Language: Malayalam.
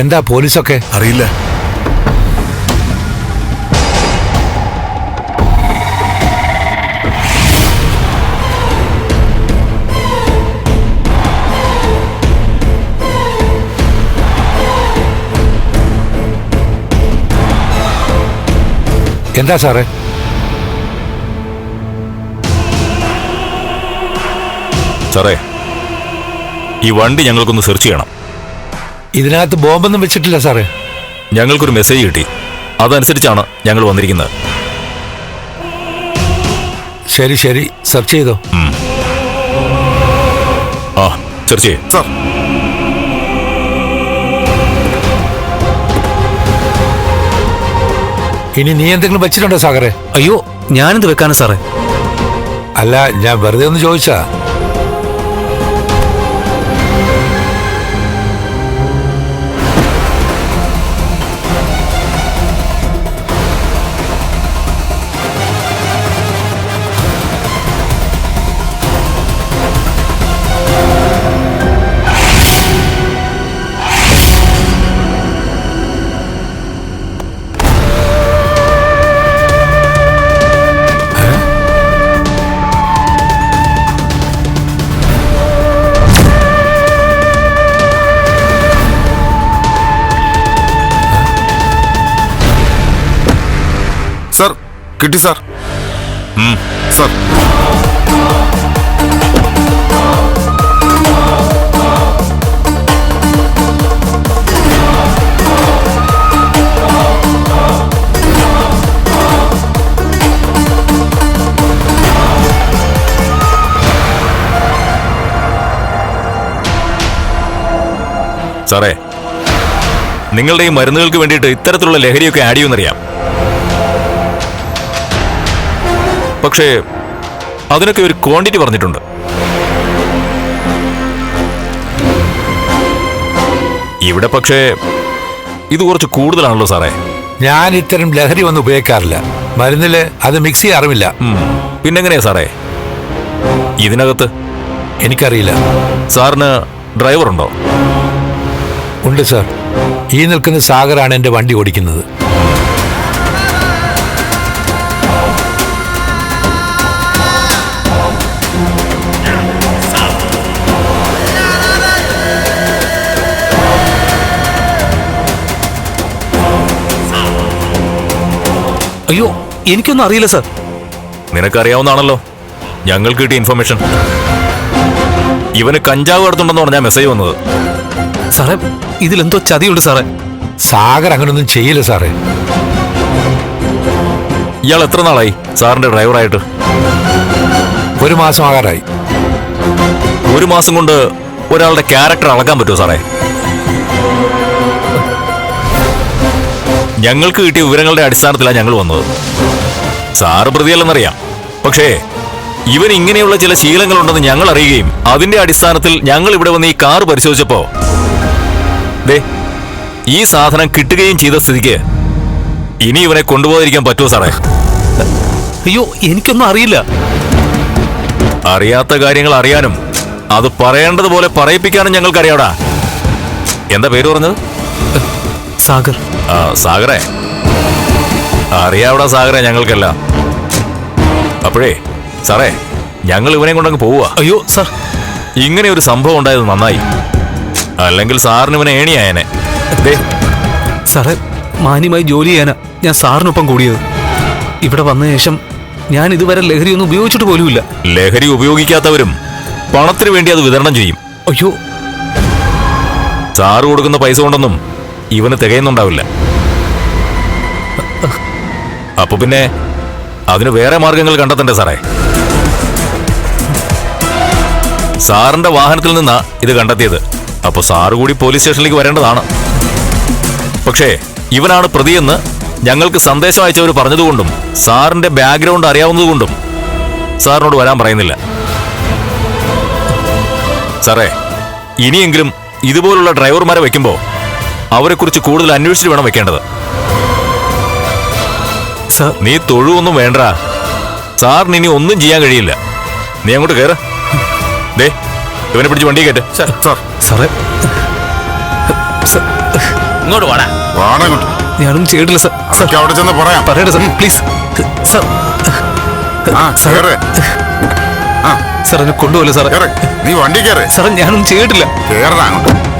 എന്താ പോലീസൊക്കെ? അറിയില്ല. എന്താ സാറേ? സാറേ ഈ വണ്ടി ഞങ്ങൾക്കൊന്ന് സെർച്ച് ചെയ്യണം. ഇതിനകത്ത് ബോംബൊന്നും വെച്ചിട്ടില്ല സാറേ. ഞങ്ങൾക്കൊരു മെസ്സേജ് കിട്ടി. അതനുസരിച്ചാണ് ഞങ്ങൾ വന്നിരിക്കുന്നത്. ശരി ശരി. സെർച്ച് ചെയ്തോ. ആ സെർച്ച് ചെയ്യേ. സാർ. ഇനി നീ എന്തെങ്കിലും വെച്ചിട്ടുണ്ടോ സാഗറെ? അയ്യോ ഞാനെന്ത് വെക്കാനാ സാറേ? അല്ല ഞാൻ വെറുതെ ഒന്ന് ചോദിച്ചാ സാർ കിട്ടി സാർ. സാർ. സാറേ നിങ്ങളുടെ ഈ മരുന്നുകൾക്ക് വേണ്ടിയിട്ട് ഇത്തരത്തിലുള്ള ലഹരിയൊക്കെ ആഡ് ചെയ്യുമെന്നറിയാം. പക്ഷേ അതിനൊക്കെ ഒരു ക്വാണ്ടിറ്റി പറഞ്ഞിട്ടുണ്ട്. ഇവിടെ പക്ഷേ ഇത് കുറച്ച് കൂടുതലാണല്ലോ സാറേ. ഞാൻ ഇത്തരം ലഹരി ഒന്നും ഉപയോഗിക്കാറില്ല. മരുന്നിൽ അത് മിക്സ് ചെയ്യാറുമില്ല. പിന്നെങ്ങനെയാ സാറേ? ഇതിനകത്ത്? എനിക്കറിയില്ല. സാറിന് ഡ്രൈവറുണ്ടോ? ഉണ്ട് സാർ. ഈ നിൽക്കുന്ന സാഗറാണ് എന്റെ വണ്ടി ഓടിക്കുന്നത്. അയ്യോ എനിക്കൊന്നും അറിയില്ല സർ. നിനക്കറിയാവുന്നതാണല്ലോ. ഞങ്ങൾ കിട്ടിയ ഇൻഫർമേഷൻ ഇവന് കഞ്ചാവ് കടത്തുണ്ടെന്ന് പറഞ്ഞാൽ മെസ്സേജ് വന്നത്. സാറേ ഇതിലെന്തോ ചതിയുണ്ട് സാറേ. സാഗർ അങ്ങനൊന്നും ചെയ്യില്ല സാറേ. ഇയാൾ എത്ര നാളായി? സാറിന്റെ ഡ്രൈവറായിട്ട് ഒരു മാസം ആകാറായി. ഒരു മാസം കൊണ്ട് ഒരാളുടെ ക്യാരക്ടർ അളക്കാൻ പറ്റുമോ സാറേ? ഞങ്ങൾക്ക് കിട്ടിയ വിവരങ്ങളുടെ അടിസ്ഥാനത്തിലാണ് ഞങ്ങൾ വന്നത്. സാറ് പ്രതിയല്ലെന്നറിയാം. പക്ഷേ ഇവൻ ഇങ്ങനെയുള്ള ചില ശീലങ്ങളുണ്ടെന്ന് ഞങ്ങൾ അറിയുകയും അതിന്റെ അടിസ്ഥാനത്തിൽ ഞങ്ങൾ ഇവിടെ വന്ന് ഈ കാർ പരിശോധിച്ചപ്പോ ദേ ഈ സാധനം കിട്ടുകയും ചെയ്ത സ്ഥിതിക്ക് ഇനി ഇവനെ കൊണ്ടുപോകാതിരിക്കാൻ പറ്റുമോ സാറേ? അയ്യോ എനിക്കൊന്നും അറിയില്ല. അറിയാത്ത കാര്യങ്ങൾ അറിയാനും അത് പറയേണ്ടതുപോലെ പറയിപ്പിക്കാനും ഞങ്ങൾക്കറിയാടാ. എന്താ പേര് പറഞ്ഞത്? സാഗർ. ആ സാഗറെ. അറിയാവടാ സാഗറെ ഞങ്ങൾക്കല്ല. അപ്പോഴേ സാറേ ഞങ്ങൾ ഇവനെ കൊണ്ടങ്ങ് പോവുക അയ്യോ സാർ. ഇങ്ങനെ ഒരു സംഭവം ഉണ്ടായത് നന്നായി. അല്ലെങ്കിൽ സാറിന് ഇവനെ ഏണിയായനെ. ദേ സാറേ മാന്യമായി ജോലി ചെയ്യാനാ ഞാൻ സാറിനൊപ്പം കൂടിയത്. ഇവിടെ വന്ന ശേഷം ഞാൻ ഇതുവരെ ലഹരിയൊന്നും ഉപയോഗിച്ചിട്ട് പോലുമില്ല. ലഹരി ഉപയോഗിക്കാത്തവരും പണത്തിന് വേണ്ടി അത് വിതരണം ചെയ്യും. അയ്യോ. സാറ് കൊടുക്കുന്ന പൈസ കൊണ്ടൊന്നും ഇവന് തികയുന്നുണ്ടാവില്ല. അപ്പൊ പിന്നെ അതിന് വേറെ മാർഗങ്ങൾ കണ്ടെത്തണ്ടേ സാറേ? സാറിന്റെ വാഹനത്തിൽ നിന്നാ ഇത് കണ്ടെത്തിയത്. അപ്പൊ സാറ് കൂടി പോലീസ് സ്റ്റേഷനിലേക്ക് വരേണ്ടതാണ്. പക്ഷേ ഇവനാണ് പ്രതിയെന്ന് ഞങ്ങൾക്ക് സന്ദേശം അയച്ചവർ പറഞ്ഞതുകൊണ്ടും സാറിന്റെ ബാക്ക്ഗ്രൗണ്ട് അറിയാവുന്നതുകൊണ്ടും സാറിനോട് വരാൻ പറയുന്നില്ല. സാറേ ഇനിയെങ്കിലും ഇതുപോലുള്ള ഡ്രൈവർമാരെ വെക്കുമ്പോൾ അവരെക്കുറിച്ച് കൂടുതൽ അന്വേഷിച്ച് വേണം വെക്കേണ്ടത്. സാർ നീ തൊഴുവൊന്നും വേണ്ട. സാറിന് ഇനി ഒന്നും ചെയ്യാൻ കഴിയില്ല. നീ അങ്ങോട്ട് കയറ ദേ ഇവനെ പിടിച്ച് വണ്ടി കയറ്റ്. സാർ സാറേ. സർ ഇങ്ങോട്ട് വാടാ. വാടാ ഇങ്ങോട്ട്. ഞാനൊന്നും ചെയ്തിട്ടില്ല സാർ. അതൊക്കെ അവിടെ ചെന്ന് പറയാം. പറയട്ടെ സാർ. പ്ലീസ്. സാർ. ആ കേറ്. സാർ എന്നെ കൊണ്ടുപോലെ സാറേ. നീ വണ്ടി കയറേ സാറേ ഞാനൊന്നും ചെയ്തിട്ടില്ല. കേറടാ അങ്ങോട്ട്.